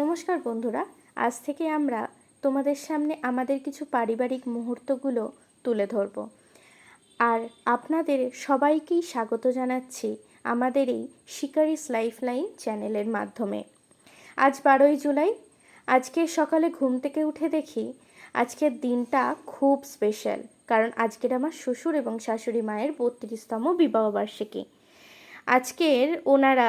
নমস্কার বন্ধুরা, আজ থেকে আমরা তোমাদের সামনে আমাদের কিছু পারিবারিক মুহূর্তগুলো তুলে ধরব। আর আপনাদের সবাইকেই স্বাগত জানাচ্ছি আমাদের এই শিকারিস লাইফলাইন চ্যানেলের মাধ্যমে। আজ বারোই জুলাই, আজকে সকালে ঘুম থেকে উঠে দেখি আজকের দিনটা খুব স্পেশাল কারণ আজকের আমার শ্বশুর এবং শাশুড়ি মায়ের বত্রিশতম বিবাহবার্ষিকী। আজকের ওনারা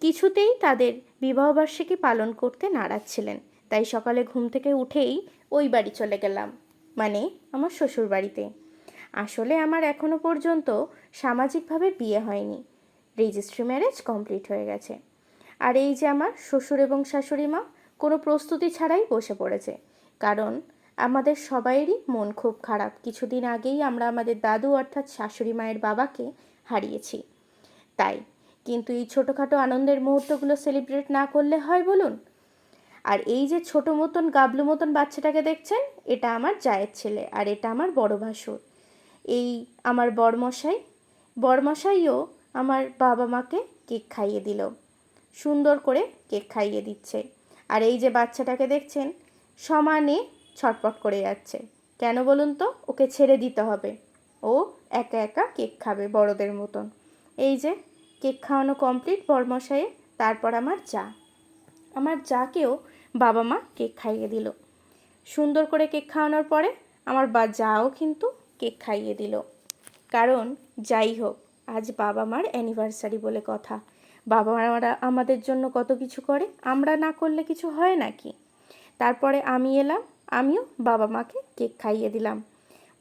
কিছুতেই তাদের বিবাহবার্ষিকী পালন করতে নারাজ ছিলেন। তাই সকালে ঘুম থেকে উঠেই ওই বাড়ি চলে গেলাম। মানে আমার শ্বশুর বাড়িতে আসলে আমার এখনও পর্যন্ত সামাজিকভাবে বিয়ে হয়নি। রেজিস্ট্রি ম্যারেজ কমপ্লিট হয়ে গেছে। আর এই যে আমার শ্বশুর এবং শাশুড়ি মা, কোনো প্রস্তুতি ছাড়াই বসে পড়েছে। কারণ আমাদের সবাইয়েরই মন খুব খারাপ। কিছুদিন আগেই আমরা আমাদের দাদু অর্থাৎ শাশুড়ি মায়ের বাবাকে হারিয়েছি। তাই কিন্তু এই ছোটোখাটো আনন্দের মুহূর্তগুলো সেলিব্রেট না করলে হয় বলুন? আর এই যে ছোট মতন, গাবলু মতন বাচ্চাটাকে দেখছেন, এটা আমার জায়ের ছেলে আর এটা আমার বড় ভাসুর। এই আমার বরমশাই, বরমশাইও আমার বাবা মাকে কেক খাইয়ে দিল। সুন্দর করে কেক খাইয়ে দিচ্ছে। আর এই যে বাচ্চাটাকে দেখছেন, সমানে ছটপট করে যাচ্ছে। কেন বলুন তো, ওকে ছেড়ে দিতে হবে। ও একা একা কেক খাবে বড়দের মতন। এই যে কেক খাওয়ানো কমপ্লিট বরমশাইয়ে তারপর আমার চা। আমার যাকেও বাবা মা কেক খাইয়ে দিল। সুন্দর করে কেক খাওয়ানোর পরে আমার বা যাও কিন্তু কেক খাইয়ে দিল। কারণ যাই হোক, আজ বাবা মার অ্যানিভার্সারি বলে কথা। বাবা মারা আমাদের জন্য কত কিছু করে, আমরা না করলে কিছু হয় নাকি? তারপরে আমি এলাম, আমিও বাবা মাকে কেক খাইয়ে দিলাম।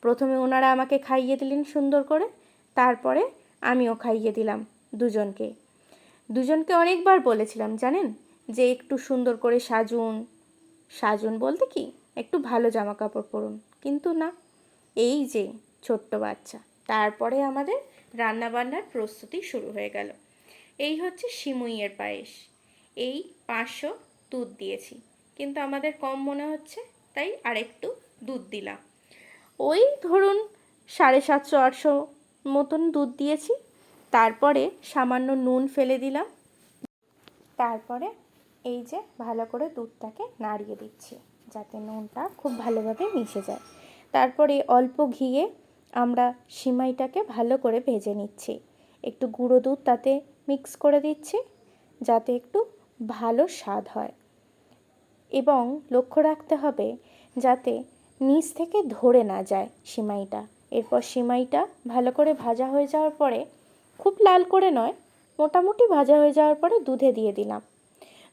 প্রথমে ওনারা আমাকে খাইয়ে দিলেন সুন্দর করে, তারপরে আমিও খাইয়ে দিলাম। দুজনকে। দুজনকে অনেকবার বলেছিলাম, জানেন? যে একটু সুন্দর করে সাজুন। সাজুন বলতে কি? একটু ভালো জামা কাপড় পরুন। কিন্তু না, এই যে ছোট্ট বাচ্চা, তারপরে আমাদের রান্নাবান্নার প্রস্তুতি শুরু হয়ে গেল। এই হচ্ছে সিমুইয়ের পায়েস। এই পাঁচশো দুধ দিয়েছি। কিন্তু আমাদের কম মনে হচ্ছে, তাই আরেকটু দুধ দিলাম। ওই ধরুন সাড়ে সাতশো, আটশো মতন দুধ দিয়েছি। তারপরে সামান্য নুন ফেলে দিলাম। তারপরে এই যে ভালো করে দুধটাকে নাড়িয়ে দিচ্ছি, যাতে নুনটা খুব ভালোভাবে মিশে যায়। তারপরে অল্প ঘিয়ে আমরা সিমাইটাকে ভালো করে ভেজে নিচ্ছি। একটু গুঁড়ো দুধ তাতে মিক্স করে দিচ্ছি, যাতে একটু ভালো স্বাদ হয়। এবং লক্ষ্য রাখতে হবে যাতে নিচ থেকে ধরে না যায় সিমাইটা। এরপর সিমাইটা ভালো করে ভাজা হয়ে যাওয়ার পরে খুব লাল করে নয়, মোটামুটি ভাজা হয়ে যাওয়ার পরে দুধে দিয়ে দিলাম।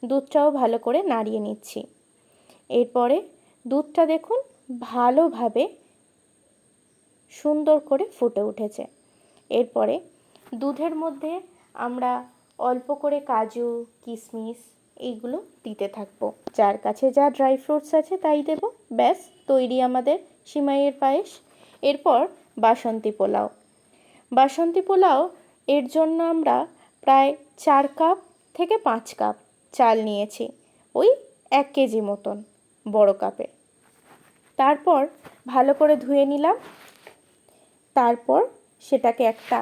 দুধটাও ভালো করে নাড়িয়ে নিচ্ছি। এরপরে দুধটা দেখুন ভালোভাবে সুন্দর করে ফুটে উঠেছে। এরপরে দুধের মধ্যে আমরা অল্প করে কাজু, কিশমিশ এইগুলো দিতে থাকব। যার কাছে যা ড্রাই ফ্রুটস আছে তাই দেব। ব্যাস, তৈরি আমাদের সিমাইয়ের পায়েস। এরপর বাসন্তী পোলাও। বাসন্তী পোলাও এর জন্য আমরা প্রায় চার কাপ থেকে পাঁচ কাপ চাল নিয়েছি, ওই এক কেজি মতন বড় কাপে। তারপর ভালো করে ধুয়ে নিলাম। তারপর সেটাকে একটা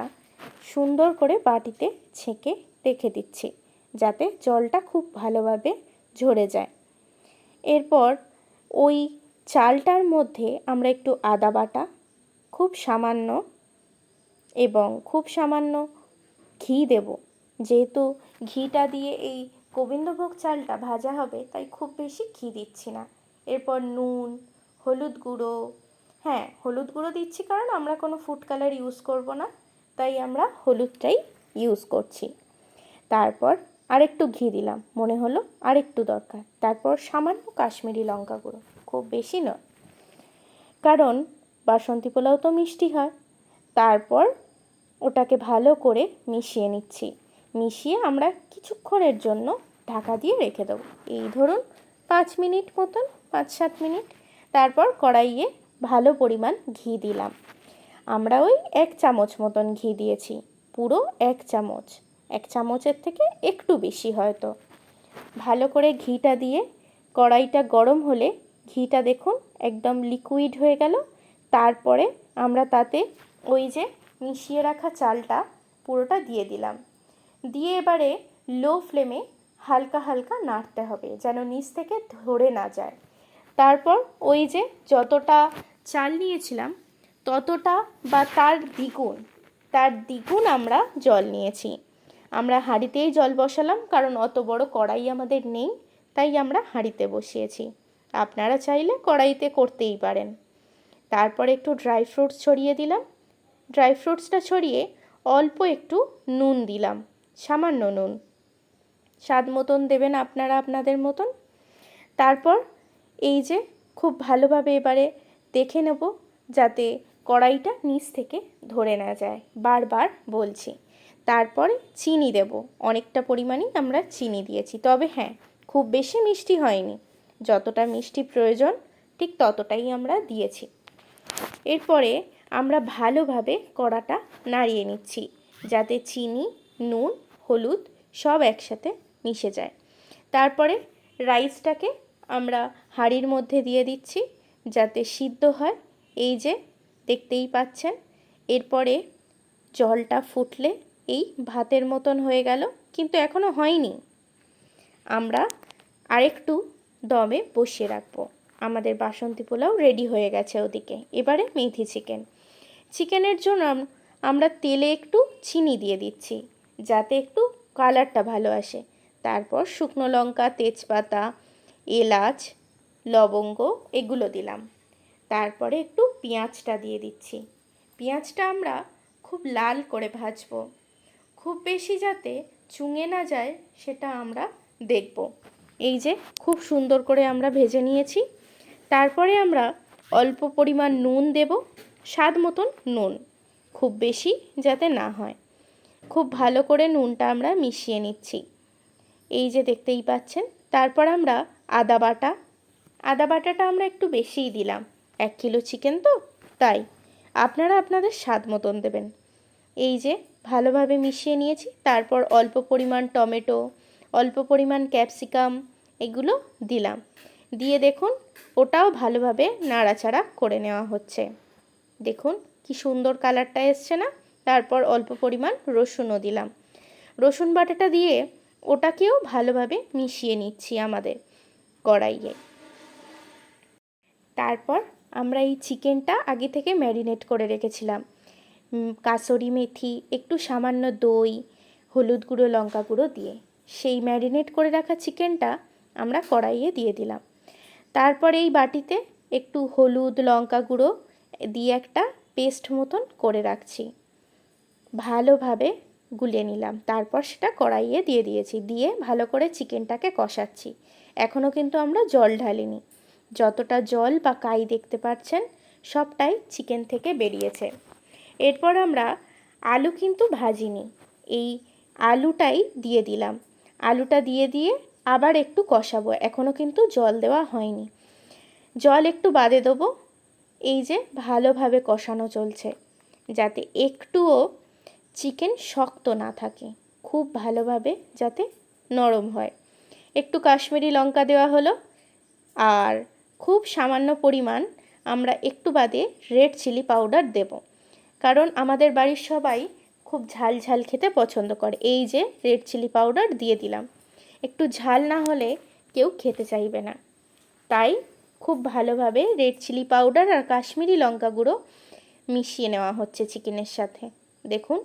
সুন্দর করে বাটিতে ছেঁকে রেখে দিচ্ছি, যাতে জলটা খুব ভালোভাবে ঝরে যায়। এরপর ওই চালটার মধ্যে আমরা একটু আদা বাটা, খুব সামান্য এবং খুব সামান্য ঘি দেব। যেহেতু ঘিটা দিয়ে এই গোবিন্দভোগ চালটা ভাজা হবে, তাই খুব বেশি ঘি দিচ্ছি না। এরপর নুন, হলুদ গুঁড়ো হ্যাঁ হলুদ গুঁড়ো দিচ্ছি কারণ আমরা কোনো ফুড কালার ইউজ করব না, তাই আমরা হলুদটাই ইউজ করছি। তারপর আরেকটু ঘি দিলাম, মনে হলো আরেকটু দরকার। তারপর সামান্য কাশ্মীরি লঙ্কা গুঁড়ো, খুব বেশি নয়। কারণ বাসন্তী পোলাও তো মিষ্টি হয় তারপর ওটাকে ভালো করে মিশিয়ে নিচ্ছি। মিশিয়ে আমরা কিছুক্ষণের জন্য ঢাকা দিয়ে রেখে দেবো। এই ধরুন পাঁচ মিনিট মতন, পাঁচ সাত মিনিট। তারপর কড়াইয়ে ভালো পরিমাণ ঘি দিলাম। আমরা ওই এক চামচ মতন ঘি দিয়েছি, পুরো এক চামচ। এক চামচের থেকে একটু বেশি হয়তো। ভালো করে ঘিটা দিয়ে কড়াইটা গরম হলে ঘিটা দেখুন একদম লিকুইড হয়ে গেল। তারপরে আমরা তাতে ওই যে মিশিয়ে রাখা চালটা পুরোটা দিয়ে দিলাম। দিয়ে এবারে লো ফ্লেমে হালকা হালকা নাড়তে হবে যেন নিচ থেকে ধরে না যায়। তারপর ওই যে যতটা চাল নিয়েছিলাম, ততটা বা তার দ্বিগুণ তার দ্বিগুণ আমরা জল নিয়েছি। আমরা হাঁড়িতেই জল বসালাম, কারণ অত বড় কড়াই আমাদের নেই, তাই আমরা হাঁড়িতে বসিয়েছি। আপনারা চাইলে কড়াইতে করতেই পারেন। তারপর একটু ড্রাই ফ্রুটস ছড়িয়ে দিলাম। ড্রাই ফ্রুটসটা ছড়িয়ে অল্প একটু নুন দিলাম, সামান্য নুন। স্বাদ মতন দেবেন আপনারা আপনাদের মতন। তারপর এই যে খুব ভালোভাবে এবারে দেখে নেব যাতে কড়াইটা নিচ থেকে ধরে না যায়, বারবার বলছি। তারপরে চিনি দেব, অনেকটা পরিমাণেই আমরা চিনি দিয়েছি, তবে হ্যাঁ খুব বেশি মিষ্টি হয়নি। যতটা মিষ্টি প্রয়োজন, ঠিক ততটাই আমরা দিয়েছি। এরপরে আমরা ভালোভাবে কড়াটা নাড়িয়ে নিচ্ছি যাতে চিনি, নুন, হলুদ সব একসাথে মিশে যায়। তারপরে রাইসটাকে আমরা হাঁড়ির মধ্যে দিয়ে দিচ্ছি যাতে সিদ্ধ হয়। এই যে, দেখতেই পাচ্ছেন, এরপরে জলটা ফুটলে এই ভাতের মতন হয়ে গেল, কিন্তু এখনও হয়নি। আমরা আরেকটু দমে বসিয়ে রাখব। আমাদের বাসন্তী পোলাও রেডি হয়ে গেছে ওদিকে। এবারে মেথি চিকেন। চিকেনের জন্য আমরা তেলে একটু চিনি দিয়ে দিচ্ছি, যাতে একটু কালারটা ভালো আসে। তারপর শুকনো লঙ্কা, তেজপাতা, এলাচ, লবঙ্গ, এগুলো দিলাম। তারপরে একটু পেঁয়াজটা দিয়ে দিচ্ছি। পেঁয়াজটা আমরা খুব লাল করে ভাজবো। খুব বেশি যাতে চুঙে না যায়, সেটা আমরা দেখব। এই যে খুব সুন্দর করে আমরা ভেজে নিয়েছি। তারপরে আমরা অল্প পরিমাণ নুন দেব। স্বাদ মতন নুন, খুব বেশি যাতে না হয়। খুব ভালো করে নুনটা আমরা মিশিয়ে নিচ্ছি। এই যে দেখতেই পাচ্ছেন, তারপর আমরা আদা বাটা। আদা বাটাটা আমরা একটু বেশিই দিলাম, এক কিলো চিকেন তো, তাই। আপনারা আপনাদের স্বাদ মতন দেবেন। এই যে ভালোভাবে মিশিয়ে নিয়েছি, তারপর অল্প পরিমাণ টমেটো, অল্প পরিমাণ ক্যাপসিকাম, এগুলো দিলাম। দিয়ে দেখুন, ওটাও ভালোভাবে নাড়াচাড়া করে নেওয়া হচ্ছে। দেখুন, কি সুন্দর কালারটা এসছে না? তারপর অল্প পরিমাণ রসুনও দিলাম। রসুন বাটাটা দিয়ে ওটাকেও ভালোভাবে মিশিয়ে নিচ্ছি আমাদের কড়াইয়ে। তারপর আমরা এই চিকেনটা আগে থেকে ম্যারিনেট করে রেখেছিলাম। কাসরি মেথি, একটু সামান্য দই, হলুদ গুঁড়ো, লঙ্কা গুঁড়ো দিয়ে। সেই ম্যারিনেট করে রাখা চিকেনটা আমরা কড়াইয়ে দিয়ে দিলাম। তারপর এই বাটিতে একটু হলুদ, লঙ্কা গুঁড়ো দিয়ে একটা পেস্ট মতন করে রাখছি। ভালোভাবে গুলিয়ে নিলাম। তারপর সেটা কড়াইয়ে দিয়ে দিয়েছি। দিয়ে ভালো করে চিকেনটাকে কষাচ্ছি। এখনও কিন্তু আমরা জল ঢালিনি। যতটা জল বা কাই দেখতে পাচ্ছেন, সবটাই চিকেন থেকে বেরিয়েছে। এরপর আমরা আলু কিন্তু ভাজিনি। এই আলুটাই দিয়ে দিলাম। আলুটা দিয়ে দিয়ে আবার একটু কষাবো। এখনও কিন্তু জল দেওয়া হয়নি। জল একটু বাদে দেবো। এই যে ভালোভাবে কষানো চলছে, যাতে একটুও চিকেন শক্ত না থাকে। খুব ভালোভাবে যাতে নরম হয়। একটু কাশ্মীরি লঙ্কা দেওয়া হলো, আর খুব সামান্য পরিমাণ আমরা একটু বাদে রেড চিলি পাউডার দেব। কারণ আমাদের বাড়ির সবাই খুব ঝাল ঝাল খেতে পছন্দ করে। এই যে রেড চিলি পাউডার দিয়ে দিলাম। একটু ঝাল না হলে কেউ খেতে চাইবে না। তাই খুব ভালোভাবে রেড চিলি পাউডার আর কাশ্মীরি লঙ্কা গুঁড়ো মিশিয়ে নেওয়া হচ্ছে চিকেনের সাথে। দেখুন,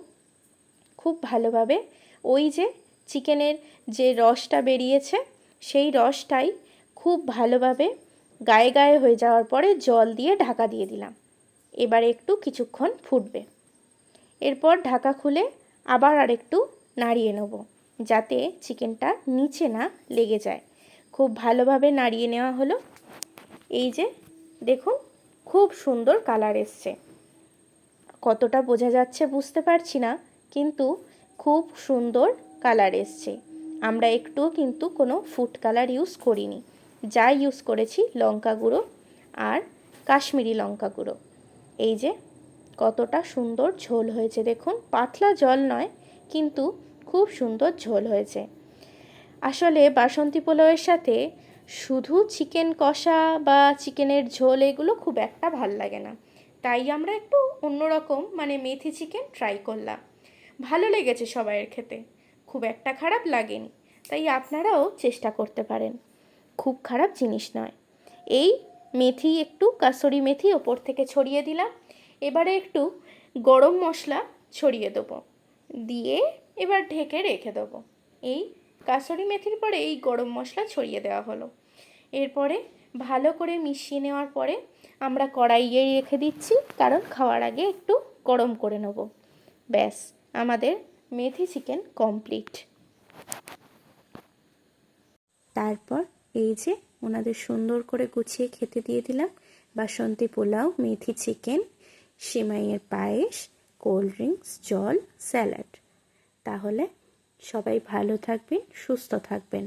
খুব ভালোভাবে ওই যে চিকেনের যে রসটা বেরিয়েছে, সেই রসটাই খুব ভালোভাবে গায়ে গায়ে হয়ে যাওয়ার পরে জল দিয়ে ঢাকা দিয়ে দিলাম। এবার একটু কিছুক্ষণ ফুটবে। এরপর ঢাকা খুলে আবার আর একটু নাড়িয়ে নেব যাতে চিকেনটা নিচে না লেগে যায়। খুব ভালোভাবে নাড়িয়ে নেওয়া হলো। এই যে, দেখুন, খুব সুন্দর কালার এসছে। কতটা বোঝা যাচ্ছে বুঝতে পারছি না, কিন্তু খুব সুন্দর কালার এসছে। আমরা একটু কিন্তু কোনো ফুড কালার ইউজ করিনি। যা ইউজ করেছি লঙ্কা গুঁড়ো আর কাশ্মীরি লঙ্কা গুঁড়ো। এই যে, কতটা সুন্দর ঝোল হয়েছে, দেখুন। পাতলা জল নয়, কিন্তু খুব সুন্দর ঝোল হয়েছে। আসলে বাসন্তী পোলাওয়ের সাথে শুধু চিকেন কষা বা চিকেনের ঝোল এগুলো খুব একটা ভালো লাগে না। তাই আমরা একটু অন্যরকম মানে মেথি চিকেন ট্রাই করলাম। ভালো লেগেছে সবাইয়ের খেতে। খুব একটা খারাপ লাগেনি। তাই আপনারাও চেষ্টা করতে পারেন। খুব খারাপ জিনিস নয়। এই মেথি, একটু কাসরি মেথি ওপর থেকে ছড়িয়ে দিলাম। এবারে একটু গরম মশলা ছড়িয়ে দেবো। দিয়ে এবার ঢেকে রেখে দেবো। এই কাসরি মেথির পরে এই গরম মশলা ছড়িয়ে দেওয়া হলো। এরপরে ভালো করে মিশিয়ে নেওয়ার পরে আমরা কড়াইয়ে রেখে দিচ্ছি, কারণ খাওয়ার আগে একটু গরম করে নেব। ব্যাস, আমাদের মেথি চিকেন কমপ্লিট। তারপর এই যে ওনাদের সুন্দর করে গুছিয়ে খেতে দিয়ে দিলাম, বাসন্তী পোলাও, মেথি চিকেন, সিমাইয়ের পায়েস, কোল্ড ড্রিঙ্কস, জল, স্যালাড। তাহলে সবাই ভালো থাকবেন, সুস্থ থাকবেন।